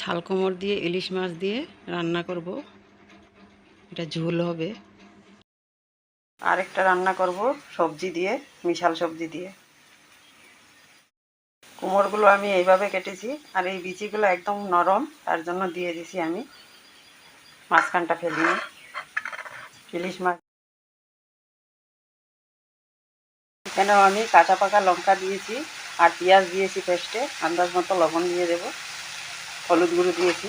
ছাল কোমর দিয়ে, ইলিশ মাছ দিয়ে রান্না করব। এটা ঝোল হবে। আরেকটা রান্না করব, সবজি দিয়ে, মিশাল সবজি দিয়ে। কোমরগুলো আমি এইভাবে কেটেছি, আর এই বিচিগুলো একদম নরম, তার জন্য দিয়ে দিছি আমি। মাঝখানটা ফেলিনি ইলিশ মাছ। এখানেও আমি কাঁচা পাকা লঙ্কা দিয়েছি, আর পেঁয়াজ দিয়েছি পেস্টে, আন্দাজ মতো লবণ দিয়ে দেব। হলুদ গুঁড়ো দিয়েছি।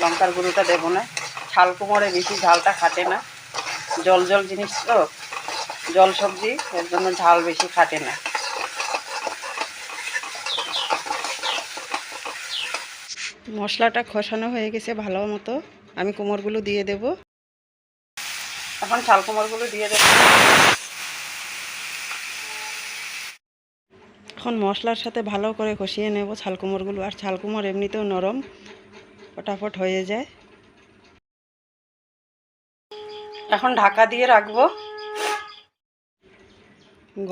লঙ্কার গুঁড়োটা দেবো না। ছাল কোমরে বেশি ঝালটা খাটে না। জল জল জিনিস তো। জল সবজি, এর জন্য ঝাল বেশি খাটে না। মশলাটা খসানো হয়ে গেছে ভালো মতো। আমি কোমরগুলো দিয়ে দেব। এখন ছাল কোমরগুলো দিয়ে দেবো। মশলার সাথে ভালো করে কষিয়ে নেব ছালকুমোরগুলো আর ছালকুমোর এমনিতেও নরম, ফটাফট হয়ে যায়। এখন ঢাকা দিয়ে রাখব।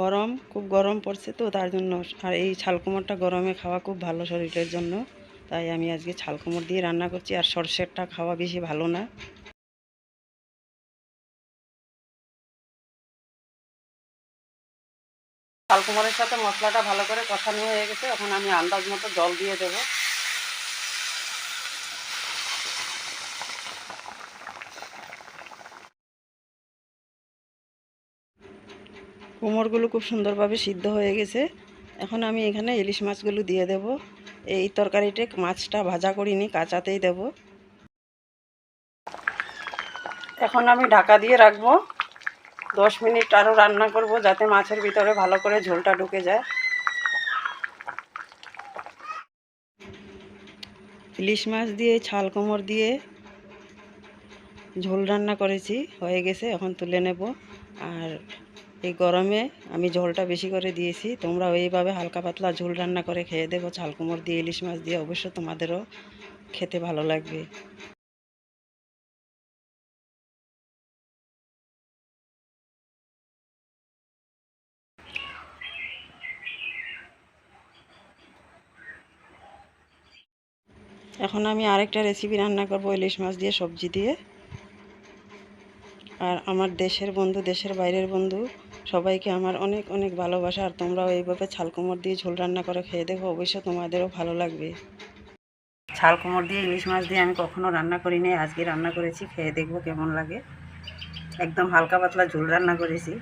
গরম, খুব গরম পড়ছে তো, তার জন্য আর এই ছালকুমোরটা গরমে খাওয়া খুব ভালো শরীরের জন্য। তাই আমি আজকে ছালকুমোর দিয়ে রান্না করছি, আর সর্ষেরটা খাওয়া বেশি ভালো না। শালকুমারের সাথে মশলাটা ভালো করে কষানো হয়ে গেছে, এখন আমি আন্দাজ মতো জল দিয়ে দেব। কোমরগুলো খুব সুন্দরভাবে সিদ্ধ হয়ে গেছে। এখন আমি এখানে ইলিশ মাছগুলো দিয়ে দেব। এই তরকারিতে মাছটা ভাজা করিনি, কাঁচাতেই দেব। এখন আমি ঢাকা দিয়ে রাখব। দশ মিনিট আরও রান্না করব যাতে মাছের ভিতরে ভালো করে ঝোলটা ঢুকে যায়। ইলিশ মাছ দিয়ে, ছাল কোমর দিয়ে ঝোল রান্না করেছি, হয়ে গেছে, এখন তুলে নেব। আর এই গরমে আমি ঝোলটা বেশি করে দিয়েছি তোমরা এইভাবে হালকা পাতলা ঝোল রান্না করে খেয়ে দেবো ছাল কোমর দিয়ে, ইলিশ মাছ দিয়ে, অবশ্য তোমাদেরও খেতে ভালো লাগবে। এখন আমি আরেকটা রেসিপি রান্না করব, ইলিশ মাছ দিয়ে সবজি দিয়ে। আর আমার দেশের বন্ধু, দেশের বাইরের বন্ধু, সবাইকে আমার অনেক অনেক ভালোবাসা। আর তোমরাও এইভাবে ছাল কোমর দিয়ে ঝোল রান্না করে খেয়ে দেখো অবশ্য তোমাদেরও ভালো লাগবে। ছাল কোমর দিয়ে ইলিশ মাছ দিয়ে আমি কখনো রান্না করি করিনি আজকে রান্না করেছি, খেয়ে দেখব কেমন লাগে। একদম হালকা পাতলা ঝোল রান্না করেছি।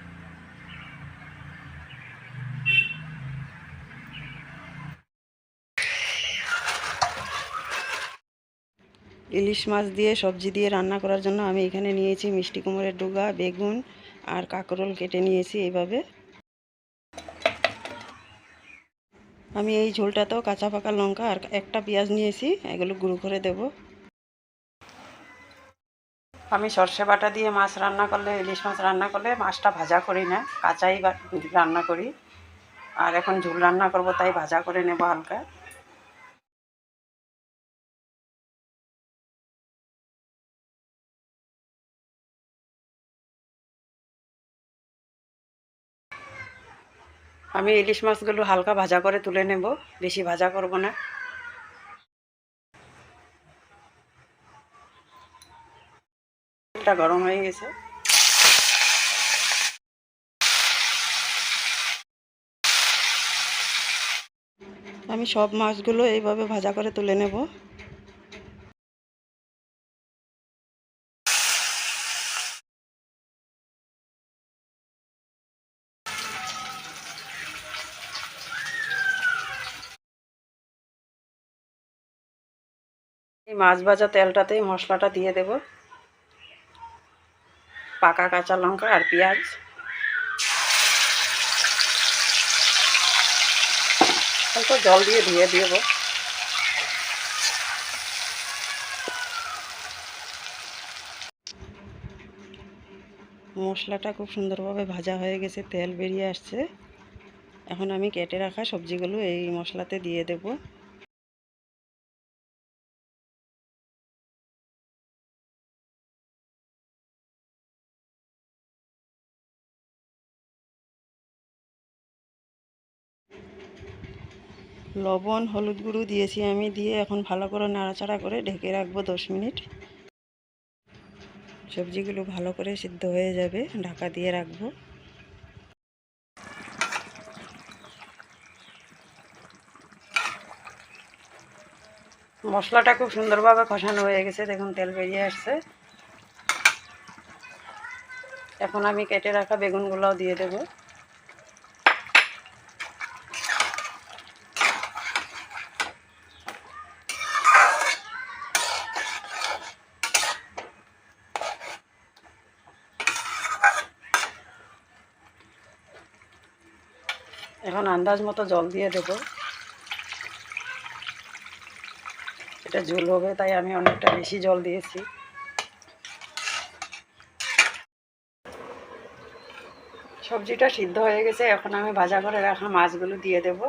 ইলিশ মাছ দিয়ে, সবজি দিয়ে রান্না করার জন্য আমি এখানে নিয়েছি মিষ্টি কুমড়ের ডুগা, বেগুন আর কাঁকরোল কেটে নিয়েছি এইভাবে। আমি এই ঝোলটাতেও কাঁচা পাকা লঙ্কা আর একটা পেঁয়াজ নিয়েছি, এগুলো গুঁড়ো করে দেব। আমি সর্ষে বাটা দিয়ে মাছ রান্না করলে, ইলিশ মাছ রান্না করলে মাছটা ভাজা করি না, কাঁচাই রান্না করি। আর এখন ঝোল রান্না করব, তাই ভাজা করে নেব হালকা। আমি ইলিশ মাছগুলো হালকা ভাজা করে তুলে নেব, বেশি ভাজা করব না। গরম হয়ে গেছে। আমি সব মাছগুলো এইভাবে ভাজা করে তুলে নেব। এই মাছ ভাজা তেলটাতেই মশলাটা দিয়ে দেব। পাকা কাঁচা লঙ্কা আর পেঁয়াজ। অল্প জল দিয়ে ধুয়ে দেব। মশলাটা খুব সুন্দরভাবে ভাজা হয়ে গেছে, তেল বেরিয়ে আসছে। এখন আমি কেটে রাখা সবজিগুলো এই মশলাতে দিয়ে দেবো। লবণ, হলুদ গুঁড়ো দিয়েছি আমি, দিয়ে এখন ভালো করে নাড়াচাড়া করে ঢেকে রাখব দশ মিনিট। সবজিগুলো ভালো করে সিদ্ধ হয়ে যাবে, ঢাকা দিয়ে রাখব। মশলাটা খুব সুন্দরভাবে কষানো হয়ে গেছে, দেখুন তেল বেরিয়ে আসছে। এখন আমি কেটে রাখা বেগুনগুলোও দিয়ে দেব। এখন আন্দাজ মতো জল দিয়ে দেব। এটা ঝোল হবে, তাই আমি অনেকটা বেশি জল দিয়েছি। সবজিটা সিদ্ধ হয়ে গেছে, এখন আমি ভাজা করে রাখা মাছগুলো দিয়ে দেব।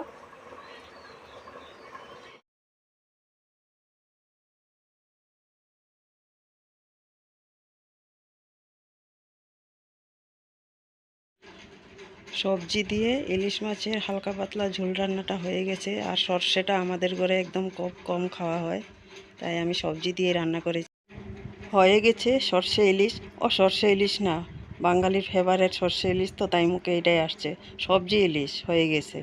সবজি দিয়ে ইলিশ মাছের হালকা পাতলা ঝোল রান্নাটা হয়ে গেছে, আর সর্ষেটা আমাদের ঘরে একদম কম কম খাওয়া হয়, তাই আমি সবজি দিয়ে রান্না করেছি। হয়ে গেছে সর্ষে ইলিশ। ও সর্ষে ইলিশ না, বাঙালির ফেভারেট সর্ষে ইলিশ তো তাই মুখে এটাই আসছে, সবজি ইলিশ হয়ে গেছে।